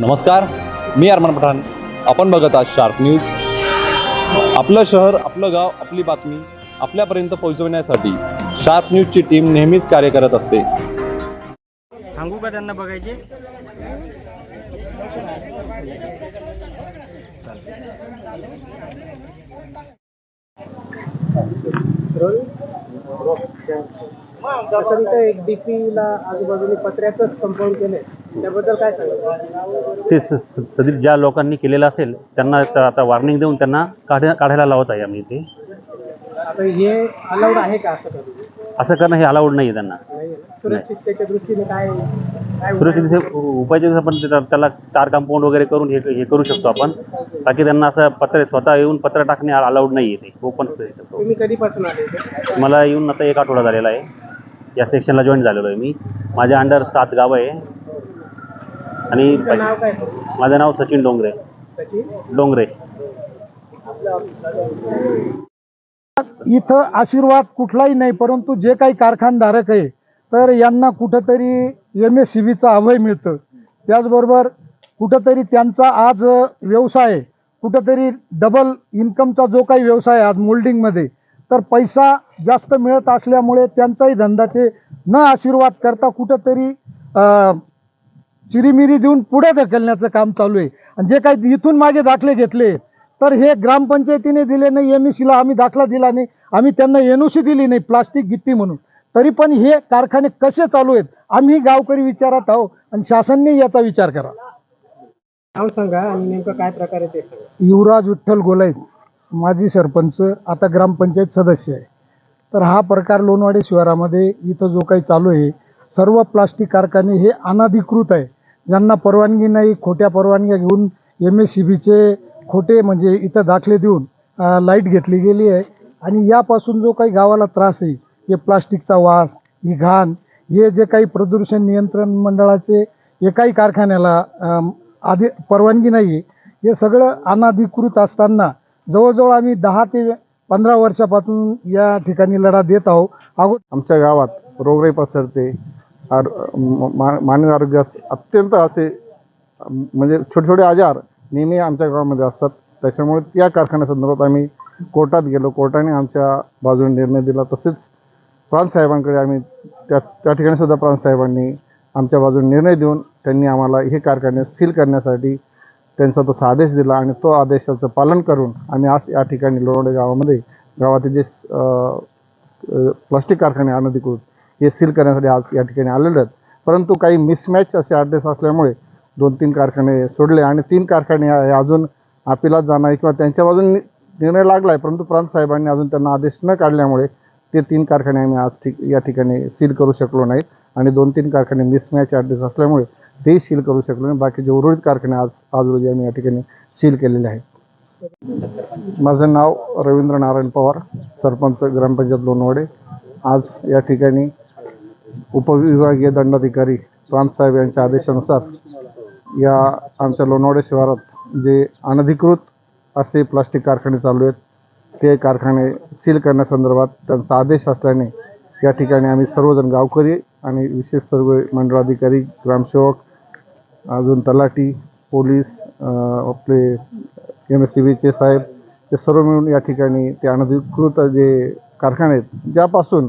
नमस्कार मी अरमान पठाण. आपण बघत आहात शार्प न्यूज आपलं शहर आपलं गाव आपली बातमी आपल्यापर्यंत पोहोचवण्यासाठी शार्प न्यूजची टीम नेहमीच कार्य करत असते. सांगू का त्यांना बघायचे? एक डीपीला आजूबाजूने पत्र्याचंच कंपाऊंड केलंय. त्याबद्दल काय सांगाल? ते स- स- सदरीत ज्या लोकांनी केलेलं असेल त्यांना त- आता वॉर्निंग देऊन त्यांना काढ काढायला लावत आहे आम्ही ते आता हे अलाउड आहे का असं करणं हे अलाउड नाही आहे त्यांना. नाही. ना? सुरक्षिततेच्या दृष्टीने काय काय सुरक्षित उपाययोजना आपण त्या- त्याला तार कंपाऊंड वगैरे करून हे हे करू शकतो आपण. बाकी त्यांना असं पत्र स्वतः येऊन पत्र टाकणे अलाउड नाही आहे ते. ओपन करू शकतो तुम्ही कधीपासून आले इथे? मला येऊन आता एक आठवडा झालेला आहे. या सेक्शनला जॉईन झालेलो आहे मी. माझ्या अंडर सात गावं आहे. आणि तुमचं नाव काय? माझं नाव सचिन डोंगरे. सचिन? डोंगरे. इथं आशीर्वाद कुठलाही नाही परंतु जे काही कारखानधारक आहे तर यांना कुठंतरी एम एस सी बीचं अभय मिळतं. त्याचबरोबर कुठंतरी त्यांचा आज व्यवसाय कुठंतरी डबल इन्कमचा जो काही व्यवसाय आहे आज मोल्डिंगमध्ये तर पैसा जास्त मिळत असल्यामुळे त्यांचाही धंदा ते न आशीर्वाद करता कुठंतरी अं, चिरीमिरी देऊन पुढे ढकलण्याचं काम चालू आहे. आणि जे काही इथून मागे दाखले घेतले तर हे ग्रामपंचायतीने दिले नाही एम ला आम्ही दाखला दिला नाही आम्ही त्यांना एन दिली नाही प्लास्टिक गिट्टी म्हणून. तरी पण हे कारखाने कसे चालू आहेत आम्ही गावकरी विचारात आहोत आणि शासनने याचा विचार करा. नाव सांगा आणि नेमकं काय प्रकार आहे ते युवराज विठ्ठल गोलाईत माजी सरपंच आता ग्रामपंचायत सदस्य आहे. तर हा प्रकार लोणवाडी शहरामध्ये इथं जो काही चालू आहे सर्व प्लास्टिक कारखाने हे अनधिकृत आहे. ज्यांना परवानगी नाही खोट्या परवानग्या घेऊन एम एस सी बीचे खोटे म्हणजे इथं दाखले देऊन लाइट घेतली गेली आहे. आणि यापासून जो काही गावाला त्रास आहे हे प्लास्टिकचा वास ही घाण हे जे काही प्रदूषण नियंत्रण मंडळाचे एकाही कारखान्याला आधी परवानगी नाही आहे हे सगळं अनाधिकृत असताना जवळजवळ आम्ही दहा ते पंधरा वर्षापासून या ठिकाणी लढा देत आहोत. अगो आमच्या गावात रोगराई पसरते आर म- मा- मानवी आरोग्यास अत्यंत असे म्हणजे छोटे छोटे आजार नेहमी आमच्या गावामध्ये असतात. त्याच्यामुळे या कारखान्यासंदर्भात आम्ही कोर्टात गेलो. कोर्टाने आमच्या बाजूने निर्णय दिला. तसेच प्रांतसाहेबांकडे आम्ही त्या त्या ठिकाणीसुद्धा प्रांतसाहेबांनी आमच्या बाजूने निर्णय देऊन त्यांनी आम्हाला हे कारखाने सील करण्यासाठी त्यांचा तसा आदेश दिला आणि तो आदेशाचं पालन करून आम्ही आज या ठिकाणी लोणडे गावामध्ये गावातील जे प्लास्टिक कारखाने अनधिकृत हे सील करण्यासाठी आज या ठिकाणी आलेले आहेत. परंतु काही मिसमॅच असे ॲड्रेस असल्यामुळे दोन तीन कारखाने सोडले आणि तीन कारखाने हे अजून अपिलात जाणार किंवा त्यांच्या बाजून निर्णय लागला आहे परंतु प्रांत साहेबांनी अजून त्यांना आदेश न काढल्यामुळे ते तीन कारखाने आम्ही आज ठीक या ठिकाणी सील करू शकलो नाही आणि दोन तीन कारखाने मिसमॅच ॲड्रेस असल्यामुळे तेही सील करू शकलो नाही. बाकीचे उर्वरित कारखाने आज आज रोजी आम्ही या ठिकाणी सील केलेले आहेत. माझं नाव रवींद्र नारायण पवार सरपंच ग्रामपंचायत लोणवाडे आज या ठिकाणी उपविभागीय दंडाधिकारी प्रांतसाहेब यांच्या आदेशानुसार या आमच्या लोणावडे शहरात जे अनधिकृत असे प्लास्टिक कारखाने चालू आहेत ते कारखाने सील करण्यासंदर्भात त्यांचा आदेश असल्याने या ठिकाणी आम्ही सर्वजण गावकरी आणि विशेष सर्व मंडळाधिकारी ग्रामसेवक अजून तलाठी पोलीस आपले एम एस सी बीचे साहेब ते सर्व मिळून या ठिकाणी ते अनधिकृत जे कारखाने आहेत ज्यापासून